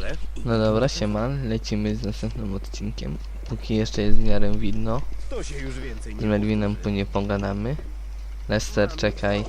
zwykle. No dobra, siema, lecimy z następnym odcinkiem. Póki jeszcze jest w miarę widno, To się już więcej z nie Melvinem później pogadamy. Lester, czekaj.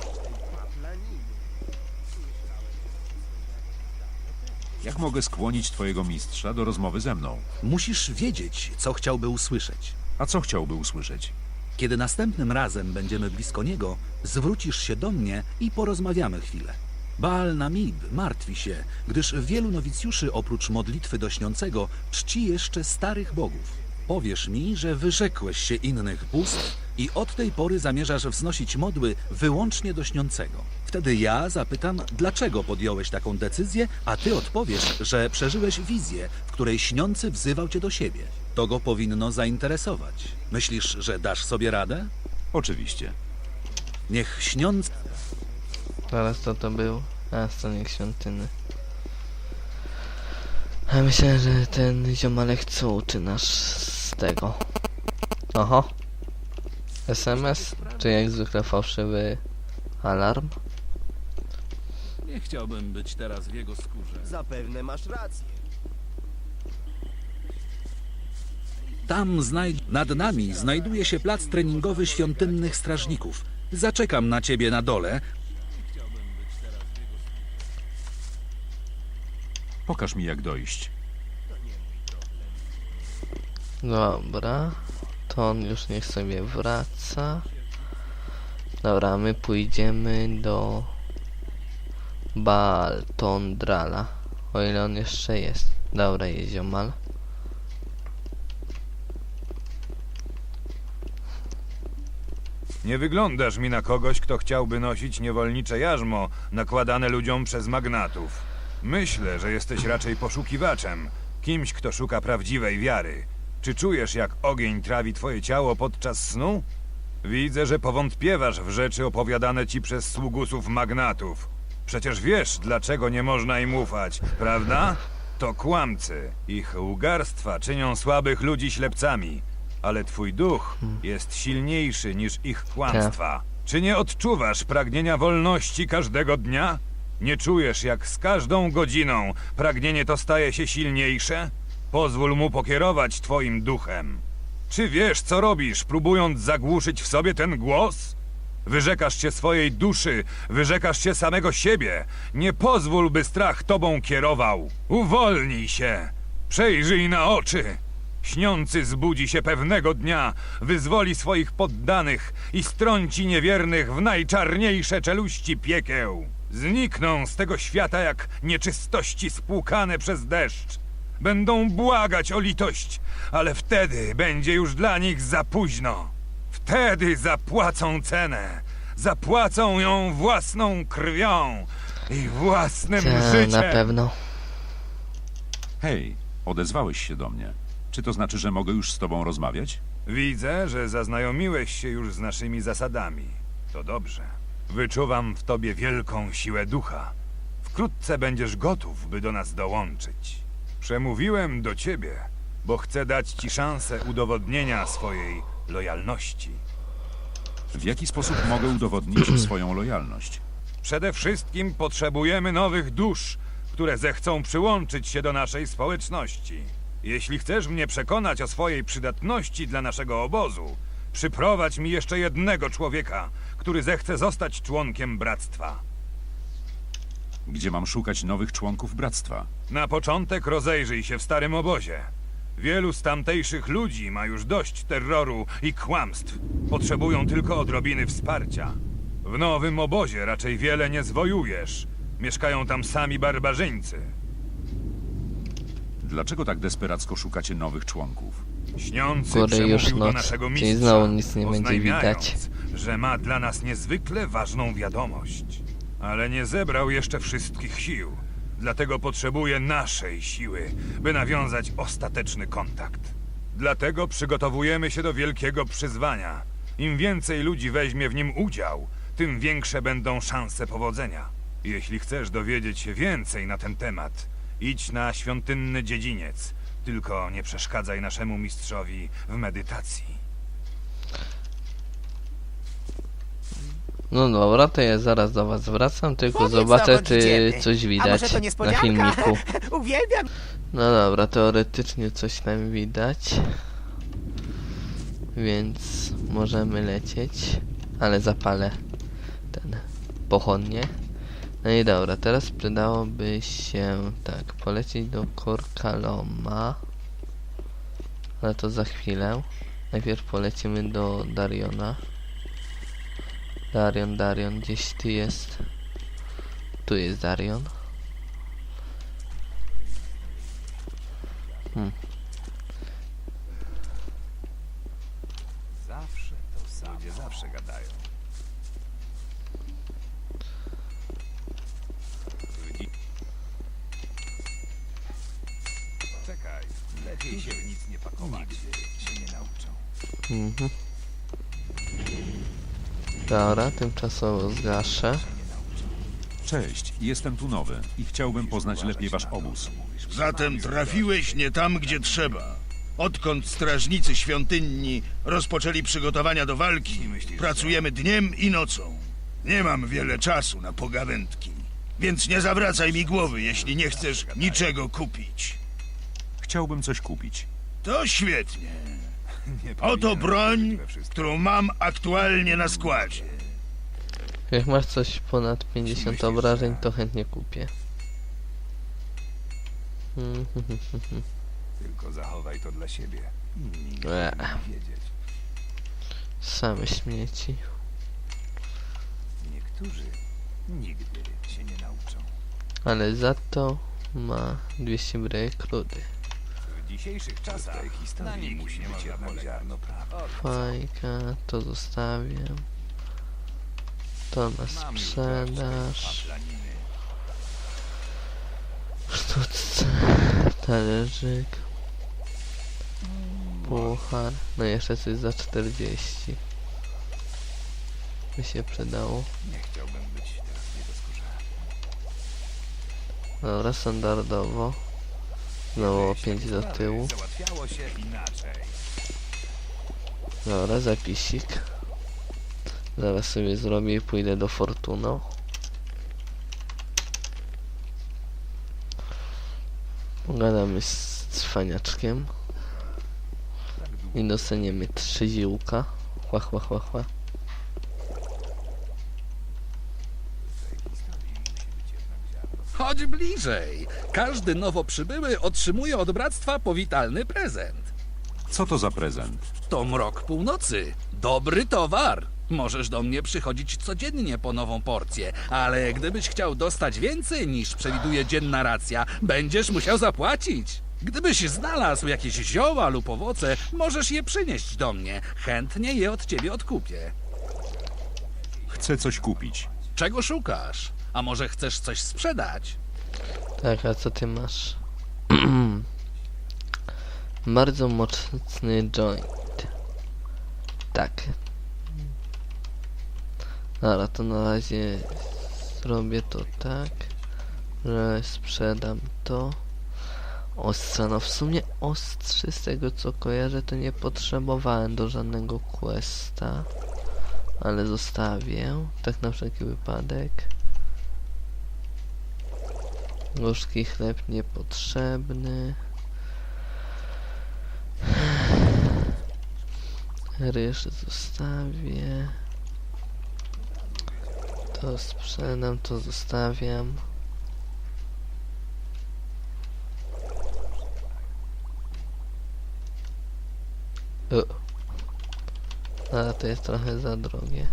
Jak mogę skłonić twojego mistrza do rozmowy ze mną? Musisz wiedzieć, co chciałby usłyszeć. A co chciałby usłyszeć? Kiedy następnym razem będziemy blisko niego, zwrócisz się do mnie i porozmawiamy chwilę. Baal Namib martwi się, gdyż wielu nowicjuszy oprócz modlitwy do śniącego czci jeszcze starych bogów. Powiesz mi, że wyrzekłeś się innych bóstw i od tej pory zamierzasz wznosić modły wyłącznie do śniącego. Wtedy ja zapytam, dlaczego podjąłeś taką decyzję, a ty odpowiesz, że przeżyłeś wizję, w której śniący wzywał cię do siebie. To go powinno zainteresować. Myślisz, że dasz sobie radę? Oczywiście. Niech śniący Zaraz to to był? A, stanie świątyny. A myślę, że ten ziomalek co uczy nas z tego. Oho. SMS? Czy jak zwykle fałszywy alarm? Nie chciałbym być teraz w jego skórze. Zapewne masz rację. Tam znajd- nad nami znajduje się plac treningowy świątynnych strażników. Zaczekam na ciebie na dole. Pokaż mi jak dojść. Dobra. To on już niech sobie wraca. Dobra, my pójdziemy do Baltondrala. O ile on jeszcze jest. Dobra, jest ziomal. Nie wyglądasz mi na kogoś, kto chciałby nosić niewolnicze jarzmo nakładane ludziom przez magnatów. Myślę, że jesteś raczej poszukiwaczem, kimś, kto szuka prawdziwej wiary. Czy czujesz, jak ogień trawi twoje ciało podczas snu? Widzę, że powątpiewasz w rzeczy opowiadane ci przez sługusów magnatów. Przecież wiesz, dlaczego nie można im ufać, prawda? To kłamcy. Ich łgarstwa czynią słabych ludzi ślepcami, ale twój duch jest silniejszy niż ich kłamstwa. Czy nie odczuwasz pragnienia wolności każdego dnia? Nie czujesz, jak z każdą godziną pragnienie to staje się silniejsze? Pozwól mu pokierować twoim duchem. Czy wiesz, co robisz, próbując zagłuszyć w sobie ten głos? Wyrzekasz się swojej duszy, wyrzekasz się samego siebie. Nie pozwól, by strach tobą kierował. Uwolnij się. Przejrzyj na oczy. Śniący zbudzi się pewnego dnia, wyzwoli swoich poddanych i strąci niewiernych w najczarniejsze czeluści piekieł. Znikną z tego świata jak nieczystości spłukane przez deszcz. Będą błagać o litość, ale wtedy będzie już dla nich za późno. Wtedy zapłacą cenę. Zapłacą ją własną krwią i własnym Ta, życiem. na pewno. Hej, odezwałeś się do mnie. Czy to znaczy, że mogę już z tobą rozmawiać? Widzę, że zaznajomiłeś się już z naszymi zasadami. To dobrze. Wyczuwam w tobie wielką siłę ducha. Wkrótce będziesz gotów, by do nas dołączyć. Przemówiłem do ciebie, bo chcę dać ci szansę udowodnienia swojej lojalności. W jaki sposób mogę udowodnić swoją lojalność? Przede wszystkim potrzebujemy nowych dusz, które zechcą przyłączyć się do naszej społeczności. Jeśli chcesz mnie przekonać o swojej przydatności dla naszego obozu, przyprowadź mi jeszcze jednego człowieka, który zechce zostać członkiem bractwa. Gdzie mam szukać nowych członków bractwa? Na początek rozejrzyj się w starym obozie. Wielu z tamtejszych ludzi ma już dość terroru i kłamstw. Potrzebują tylko odrobiny wsparcia. W nowym obozie raczej wiele nie zwojujesz. Mieszkają tam sami barbarzyńcy. Dlaczego tak desperacko szukacie nowych członków? Śniący Góry przemówił już do noc, naszego czyli mistrza, znowu nic nie będzie oznajmiając, widać. Że ma dla nas niezwykle ważną wiadomość. Ale nie zebrał jeszcze wszystkich sił. Dlatego potrzebuje naszej siły, by nawiązać ostateczny kontakt. Dlatego przygotowujemy się do wielkiego przyzwania. Im więcej ludzi weźmie w nim udział, tym większe będą szanse powodzenia. Jeśli chcesz dowiedzieć się więcej na ten temat, idź na świątynny dziedziniec. Tylko nie przeszkadzaj naszemu mistrzowi w medytacji. No dobra, to ja zaraz do was wracam, tylko Powiedz, zobaczę, czy coś A widać może to na niespodzianka? filmiku. Uwielbiam No dobra, teoretycznie coś tam widać. Więc możemy lecieć, ale zapalę ten pochodnie. No i dobra, teraz przydałoby się tak, polecieć do Korkaloma. Ale to za chwilę. Najpierw polecimy do Dariona. Darion, Darion, gdzieś ty jest. Tu jest Darion. Zawsze to samo. Ludzie zawsze gadają. Czekaj, lepiej się w nic nie pakować. Nigdy się nie nauczą. Mhm. Dobra, tymczasowo zgaszę. Cześć, jestem tu nowy i chciałbym poznać lepiej wasz obóz. Zatem trafiłeś nie tam, gdzie trzeba. Odkąd strażnicy świątynni rozpoczęli przygotowania do walki, pracujemy dniem i nocą. Nie mam wiele czasu na pogawędki, więc nie zawracaj mi głowy, jeśli nie chcesz niczego kupić. Chciałbym coś kupić. To świetnie. Oto broń, którą mam aktualnie na składzie. Jak masz coś ponad 50 Myślisz, obrażeń, że- to chętnie kupię. Tylko zachowaj to dla siebie. Inni nie Eee. wiedzieć. Same śmieci. Niektórzy nigdy się nie nauczą. Ale za to ma 200 brejek rudy. W dzisiejszych czasach tej historii musi być jednak ziarno prawdy. Fajka, to zostawiam. To na sprzedaż. Sztuczce, talerzyk. Puchar. No jeszcze coś za 40. By się przydało. Nie chciałbym być teraz nie do skórze. Dobra, standardowo. Znowu 5 do tyłu. Dobra, zapisik. Zaraz sobie zrobię i pójdę do Fortuno. Pogadamy z cwaniaczkiem. I dostaniemy trzy ziółka. Chła, chła, chła, chła. Chodź bliżej. Każdy nowo przybyły otrzymuje od bractwa powitalny prezent. Co to za prezent? To mrok północy. Dobry towar. Możesz do mnie przychodzić codziennie po nową porcję, ale gdybyś chciał dostać więcej niż przewiduje dzienna racja, będziesz musiał zapłacić. Gdybyś znalazł jakieś zioła lub owoce, możesz je przynieść do mnie. Chętnie je od ciebie odkupię. Chcę coś kupić. Czego szukasz? A może chcesz coś sprzedać? Tak, a co ty masz? Bardzo mocny joint. Tak. Dobra, to na razie zrobię to tak, że sprzedam to. Ostrza, no w sumie ostrzy z tego co kojarzę to nie potrzebowałem do żadnego questa. Ale zostawię, tak na wszelki wypadek. Gorzki chleb niepotrzebny. Ryż zostawię. To sprzedam, to zostawiam. O. Ale to jest trochę za drogie.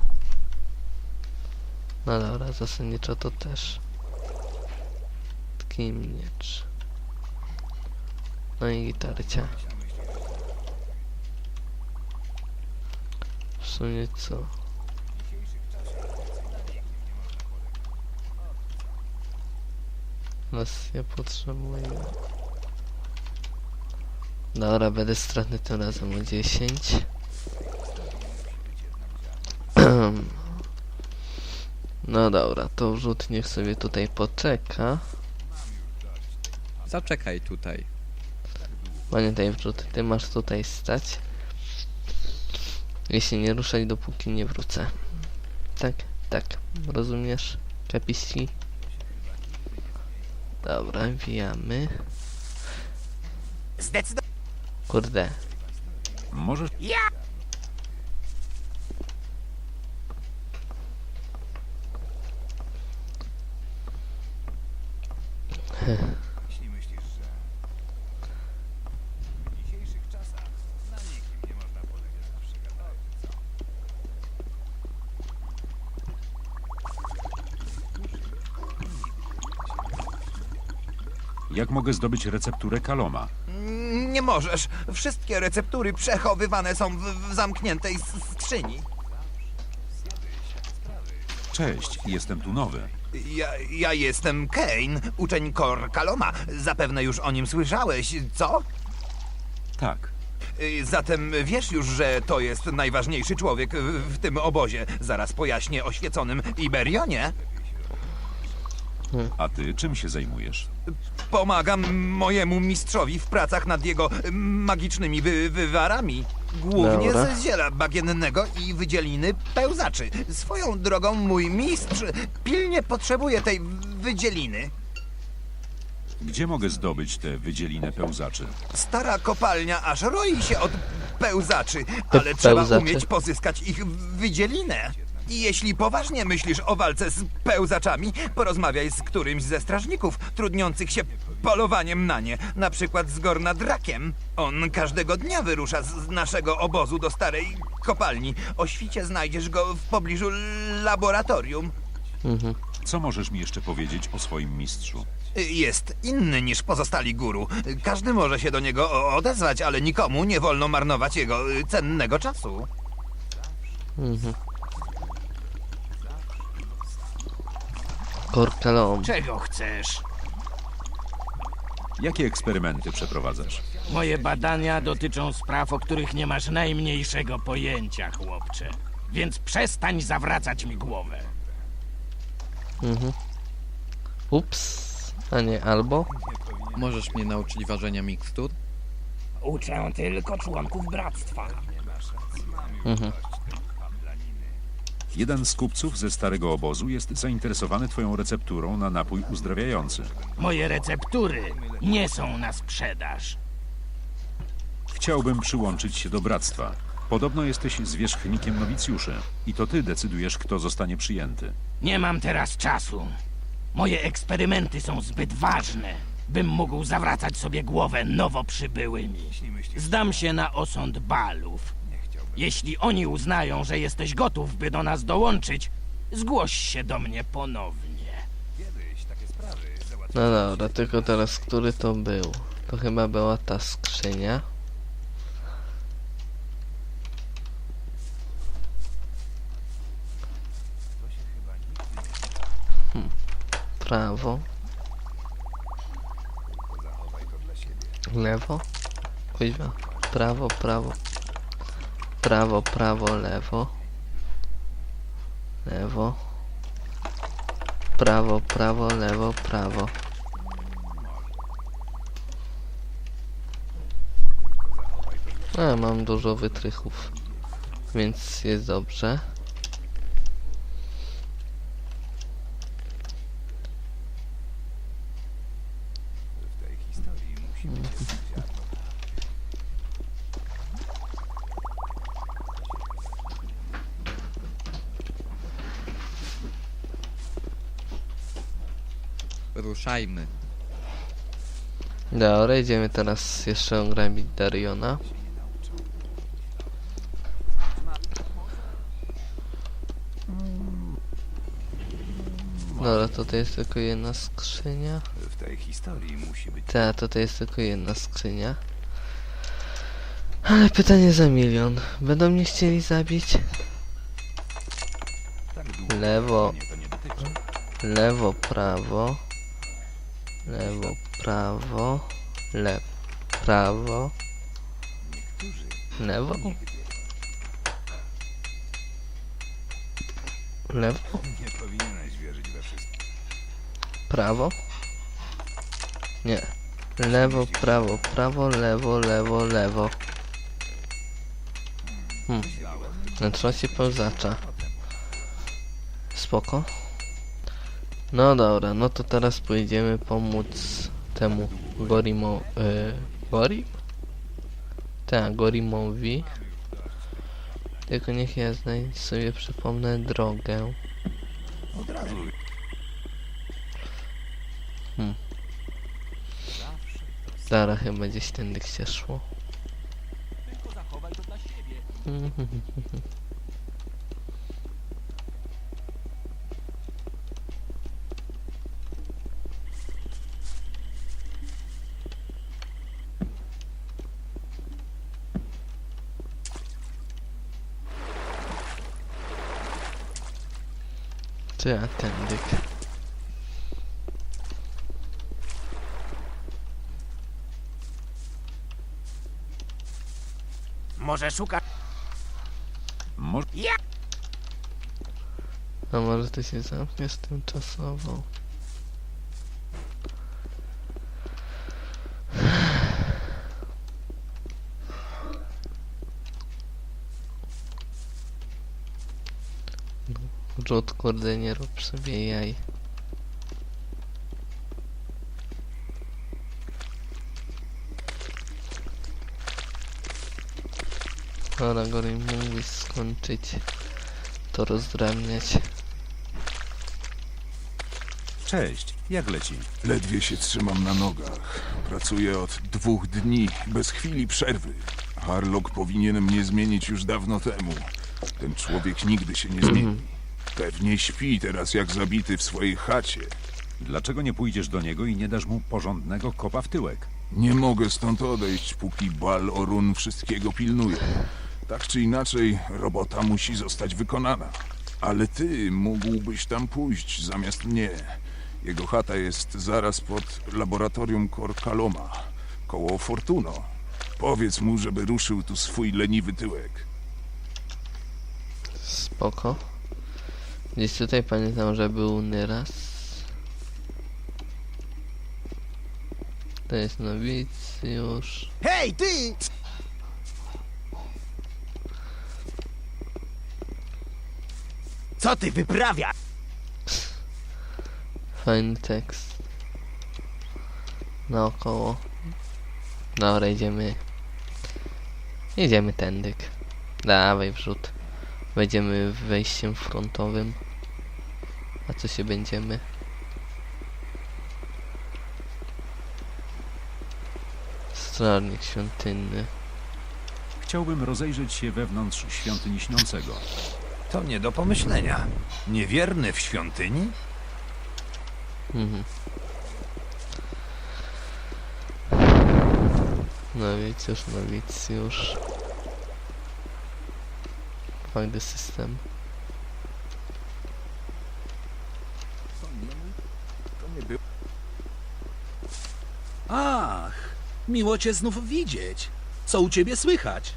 No dobra, zasadniczo to też. Taki miecz. No i gitarcia. W sumie co? Nas ja potrzebuję. Dobra, będę stratny tym razem o 10. No dobra, to wrzut niech sobie tutaj poczeka. Zaczekaj tutaj. Pamiętaj wrzut, ty masz tutaj stać. Jeśli nie ruszaj dopóki nie wrócę. Tak? Tak, rozumiesz? Kapiści? Dobra, wijamy. Zdecydowanie. Kurde. Możesz... Jak mogę zdobyć recepturę Kaloma? Nie możesz. Wszystkie receptury przechowywane są w, w zamkniętej s- skrzyni. Cześć, jestem tu nowy. Ja, ja jestem Kane, uczeń Kor Kaloma. Zapewne już o nim słyszałeś, co? Tak. Y, Zatem wiesz już, że to jest najważniejszy człowiek w, w tym obozie. Zaraz pojaśnię oświeconym Iberionie. A ty czym się zajmujesz? Pomagam mojemu mistrzowi w pracach nad jego magicznymi wy wywarami. Głównie Dobra. ze ziela bagiennego i wydzieliny pełzaczy. Swoją drogą mój mistrz pilnie potrzebuje tej wydzieliny. Gdzie mogę zdobyć tę wydzielinę pełzaczy? Stara kopalnia aż roi się od pełzaczy, ale trzeba umieć pozyskać ich wydzielinę. I jeśli poważnie myślisz o walce z pełzaczami, porozmawiaj z którymś ze strażników trudniących się polowaniem na nie, na przykład z Gorna Drakiem. On każdego dnia wyrusza z naszego obozu do starej kopalni. O świcie znajdziesz go w pobliżu laboratorium. Mhm. Co możesz mi jeszcze powiedzieć o swoim mistrzu? Jest inny niż pozostali guru. Każdy może się do niego odezwać, ale nikomu nie wolno marnować jego y, cennego czasu. Mhm. Korkalom. Czego chcesz? Jakie eksperymenty przeprowadzasz? Moje badania dotyczą spraw, o których nie masz najmniejszego pojęcia, chłopcze. Więc przestań zawracać mi głowę. Mhm. Ups. A nie albo? Możesz mnie nauczyć ważenia mikstur? Uczę tylko członków bractwa. Mhm. Jeden z kupców ze starego obozu jest zainteresowany twoją recepturą na napój uzdrawiający. Moje receptury nie są na sprzedaż. Chciałbym przyłączyć się do bractwa. Podobno jesteś zwierzchnikiem nowicjuszy i to ty decydujesz, kto zostanie przyjęty. Nie mam teraz czasu. Moje eksperymenty są zbyt ważne, bym mógł zawracać sobie głowę nowo przybyłymi. Zdam się na osąd balów. Jeśli oni uznają, że jesteś gotów, by do nas dołączyć, zgłoś się do mnie ponownie. No dobra, tylko teraz który to był? To chyba była ta skrzynia. Hmm. Prawo. Lewo. Kuźwa. Prawo, prawo. Prawo, prawo, lewo. Lewo. Prawo, prawo, lewo, prawo. A, mam dużo wytrychów, więc jest dobrze. Ruszajmy. Dobra, idziemy teraz jeszcze ograbić Dariona. Dobra, tutaj jest tylko jedna skrzynia. W tej historii musi być. Ta, tutaj jest tylko jedna skrzynia. Ale pytanie za milion. Będą mnie chcieli zabić? Lewo, nie dotyczy. lewo, prawo. Lewo, prawo. Lewo, prawo. Lewo. Lewo, prawo. Nie. Lewo, prawo, prawo, lewo, lewo, lewo. Hmm. Wnętrzności pełzacza. spoko. No dobra, no to teraz pójdziemy pomóc temu Gorimo... Yy, Gorim? Tak, Gorimowi. Tylko niech ja znaj- sobie przypomnę drogę. Od razu. Dara chyba gdzieś tędy się szło. Czy ja tędyk? Może szuka... Może... A może to się zamknie z tymczasowo? No, Rzut kurde nie rób sobie jaj. Dobra, gorzej mógłbyś skończyć to rozdrabniać. Cześć, jak leci? Ledwie się trzymam na nogach. Pracuję od dwóch dni, bez chwili przerwy. Harlock powinien mnie zmienić już dawno temu. Ten człowiek nigdy się nie zmieni. Pewnie śpi teraz jak zabity w swojej chacie. Dlaczego nie pójdziesz do niego i nie dasz mu porządnego kopa w tyłek? Nie mogę stąd odejść, póki Bal Orun wszystkiego pilnuje. Tak czy inaczej, robota musi zostać wykonana. Ale ty mógłbyś tam pójść zamiast mnie. Jego chata jest zaraz pod laboratorium Korkaloma, koło Fortuno. Powiedz mu, żeby ruszył tu swój leniwy tyłek. Spoko. Gdzieś tutaj pamiętam, że był nieraz. To jest nowicjusz. Hej, ty! Co ty wyprawia? Fajny tekst. Naokoło. Dobra, idziemy. Idziemy tędyk. Dawaj wrzut. Wejdziemy wejściem frontowym. A co się będziemy? Strażnik świątynny. Chciałbym rozejrzeć się wewnątrz świątyni śniącego. To nie do pomyślenia. Niewierny w świątyni? Mhm. Nowicjusz, nowicjusz. The system. Ach, miło cię znów widzieć. Co u ciebie słychać?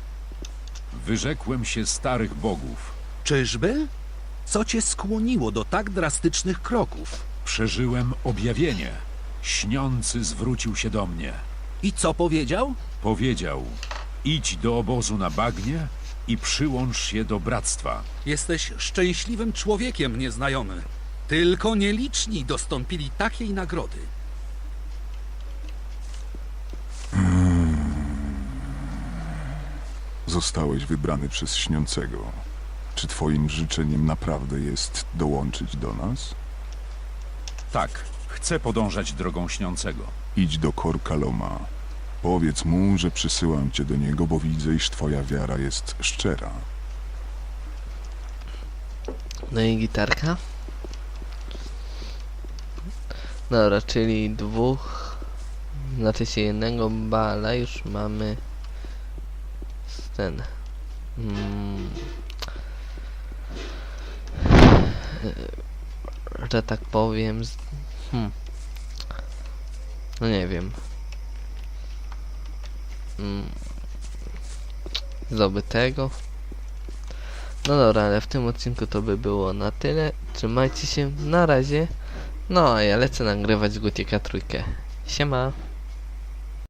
Wyrzekłem się starych bogów. Czyżby? Co cię skłoniło do tak drastycznych kroków? Przeżyłem objawienie. Śniący zwrócił się do mnie. I co powiedział? Powiedział: Idź do obozu na bagnie i przyłącz się do bractwa. Jesteś szczęśliwym człowiekiem, nieznajomy. Tylko nieliczni dostąpili takiej nagrody. Zostałeś wybrany przez śniącego. Czy twoim życzeniem naprawdę jest dołączyć do nas? Tak, chcę podążać drogą śniącego. Idź do Korkaloma. Powiedz mu, że przysyłam cię do niego, bo widzę, iż twoja wiara jest szczera. No i gitarka. Dobra, czyli dwóch, znaczy się jednego bala już mamy ten, mm, że tak powiem, z, hmm, no nie wiem, mm, zdobytego. No dobra, ale w tym odcinku to by było na tyle. Trzymajcie się, na razie. No ja lecę nagrywać Gotika trójkę. Siema.